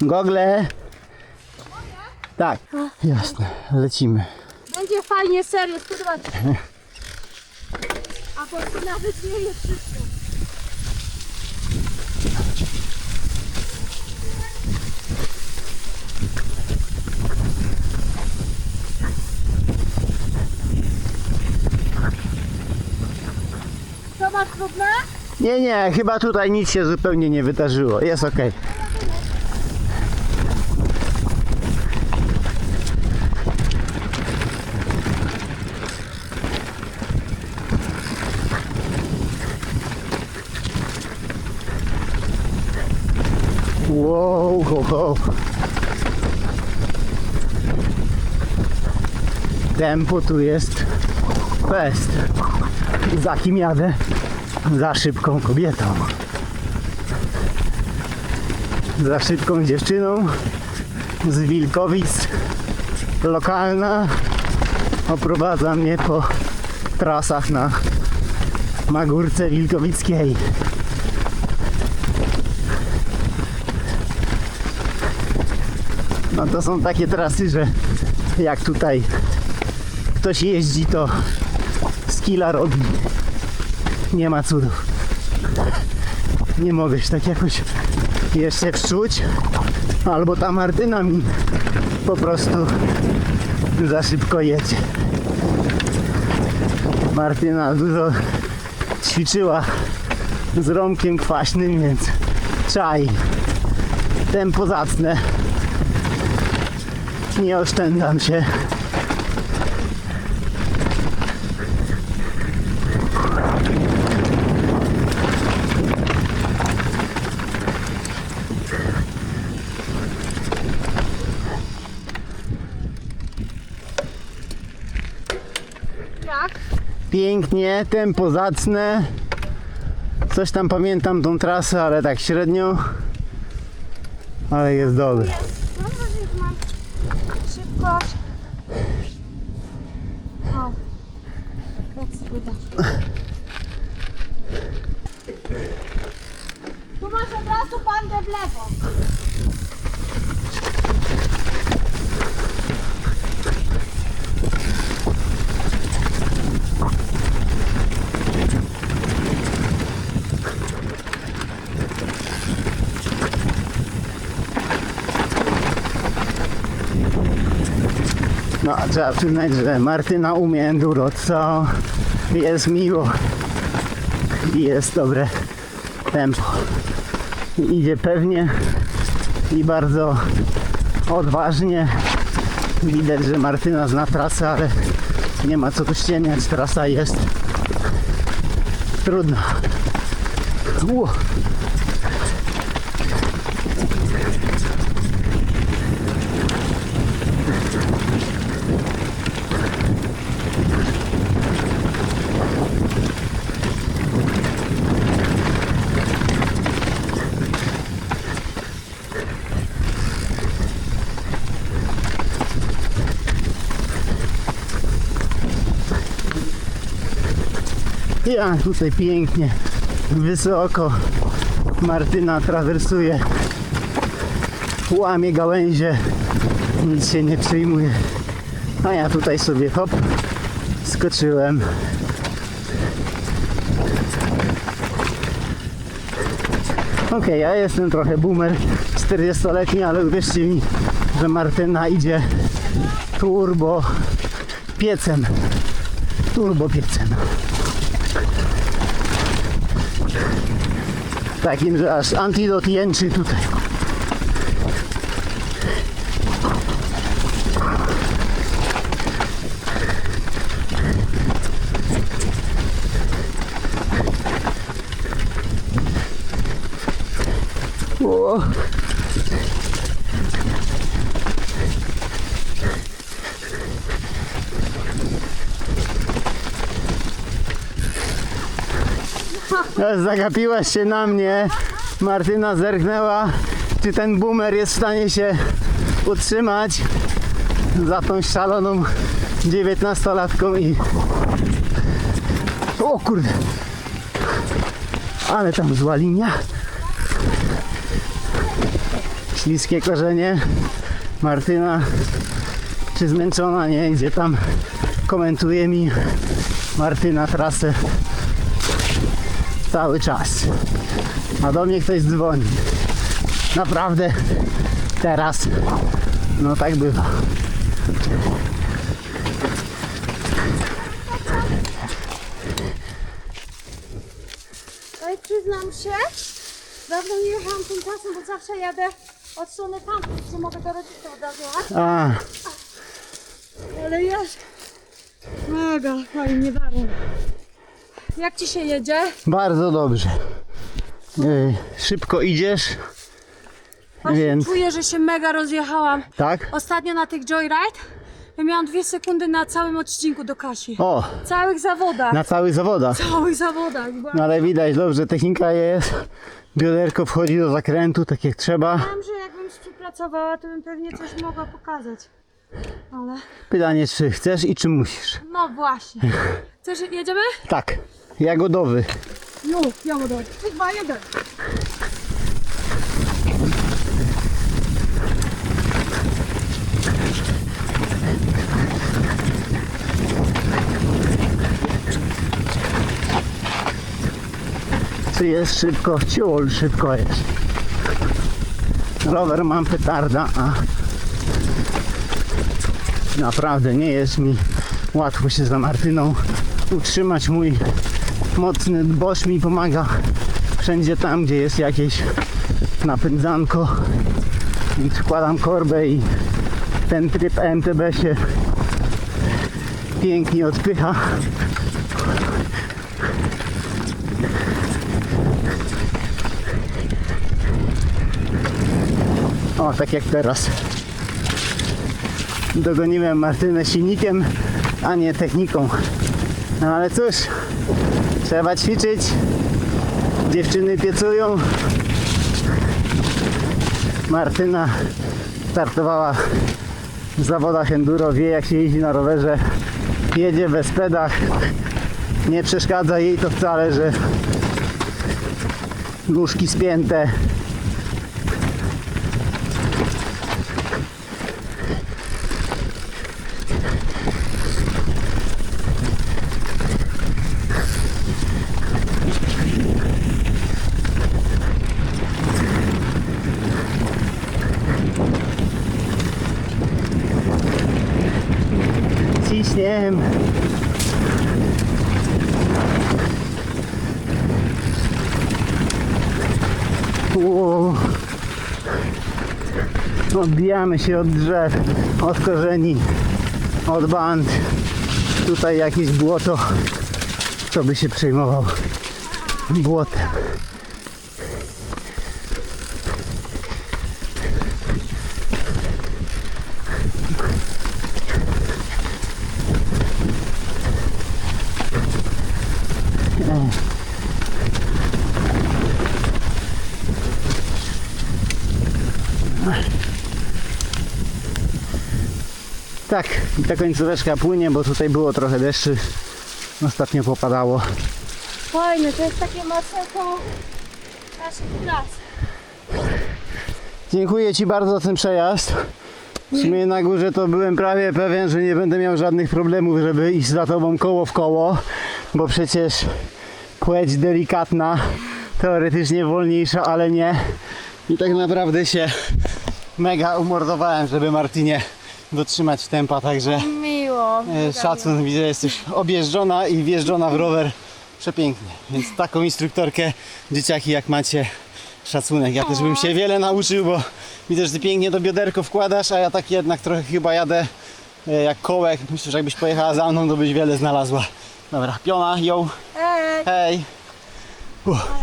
Gogle. Tak, jasne, lecimy. Będzie fajnie, serio, spróbować. A potem nawet nie jest wszystko. Co masz trudne? Nie, nie, chyba tutaj nic się zupełnie nie wydarzyło. Jest ok. Wow, ho. Tempo tu jest fest. Za kim jadę? Za szybką kobietą. Za szybką dziewczyną z Wilkowic. Lokalna. Oprowadza mnie po trasach na Magórce Wilkowickiej. No to są takie trasy, że jak tutaj ktoś jeździ, to skilla robi. Nie ma cudów. Nie mogę się tak jakoś jeszcze wczuć. Albo ta Martyna mi po prostu za szybko jedzie. Martyna dużo ćwiczyła z rąkiem kwaśnym, więc czaj. Tempo zacne. Nie oszczędzam się. Jak? Pięknie, tempo zacne. Coś tam pamiętam tą trasę, ale tak średnio. Ale jest dobrze. Mam wrażenie, że mam szybkość. O. Tu masz od razu bandę w lewo. No, trzeba przyznać, że Martyna umie enduro, co jest miło. I jest dobre tempo. Idzie pewnie i bardzo odważnie. Widać, że Martyna zna trasę, ale nie ma co tu ścieniać. Trasa jest trudna. Ło. Ja tutaj pięknie, wysoko Martyna trawersuje, łamie gałęzie, nic się nie przejmuje. A ja tutaj sobie hop, skoczyłem. Okej, ja jestem trochę boomer, 40-letni, ale uwierzcie mi, że Martyna idzie turbo piecem. Turbo piecem. Takim, że aż antidot jęczy tutaj. O. Zagapiłaś się na mnie. Martyna zerknęła, czy ten boomer jest w stanie się utrzymać za tą szaloną dziewiętnastolatką i... O kurde! Ale tam zła linia. śliskie korzenie. Martyna, czy zmęczona, nie? Gdzie tam komentuje mi Martyna trasę cały czas. A do mnie ktoś dzwoni. Naprawdę teraz, no tak bywa. Ej, przyznam się, dawno nie jechałam tym czasem, bo zawsze jadę od strony tamtej, gdzie mogę do rodziców od razu jechać. A, Ale jest mega fajnie darem. Jak ci się jedzie? bardzo dobrze. Yy, szybko idziesz, Właśnie Więc- czuję, że się mega rozjechałam. tak? Ostatnio na tych joyride ja miałam dwie sekundy na całym odcinku do Kasi. O, Całych zawodach. na całych zawodach. Całych zawodach. No ale widać dobrze, technika jest. Bioderko wchodzi do zakrętu tak jak trzeba. Wiem, że jakbym współpracowała, to bym pewnie coś mogła pokazać. Ale Pytanie czy chcesz i czy musisz. no właśnie. Chcesz, jedziemy? Tak, jagodowy. No, ja mogę. Chyba jeden. Czy jest szybko? Ciul, szybko jest. Rower mam petarda, a naprawdę nie jest mi łatwo się za Martyną utrzymać. Mój mocny Bosch mi pomaga wszędzie tam, gdzie jest jakieś napędzanko i składam korbę i ten tryb MTB się pięknie odpycha. O, tak jak teraz. Dogoniłem Martynę silnikiem, a nie techniką. No ale cóż, trzeba ćwiczyć. Dziewczyny piecują. Martyna startowała w zawodach enduro, wie jak się jeździ na rowerze. Jedzie bez pedach. Nie przeszkadza jej to wcale, że nóżki spięte, ciśniem. Wow. Odbijamy się od drzew, od korzeni, od band. Tutaj jakieś błoto. Kto by się przejmował błotem? Tak, i ta końcóweczka płynie, bo tutaj było trochę deszczy. Ostatnio popadało. Fajne, to jest takie masełko naszych prac. Dziękuję Ci bardzo za ten przejazd. W sumie na górze to byłem prawie pewien, że nie będę miał żadnych problemów, żeby iść za Tobą koło w koło, bo przecież płeć delikatna, teoretycznie wolniejsza, ale nie. I tak naprawdę się mega umordowałem, żeby Martynie dotrzymać tempa, także Miło. e, szacun, widzę, jesteś objeżdżona i wjeżdżona w rower przepięknie. Więc taką instruktorkę dzieciaki jak macie, szacunek. Ja też bym się wiele nauczył, bo widzę, że ty pięknie do bioderko wkładasz, a ja tak jednak trochę chyba jadę e, jak kołek. Myślę, że jakbyś pojechała za mną, to byś wiele znalazła. Dobra, piona, ją, Ej, hej. Uff.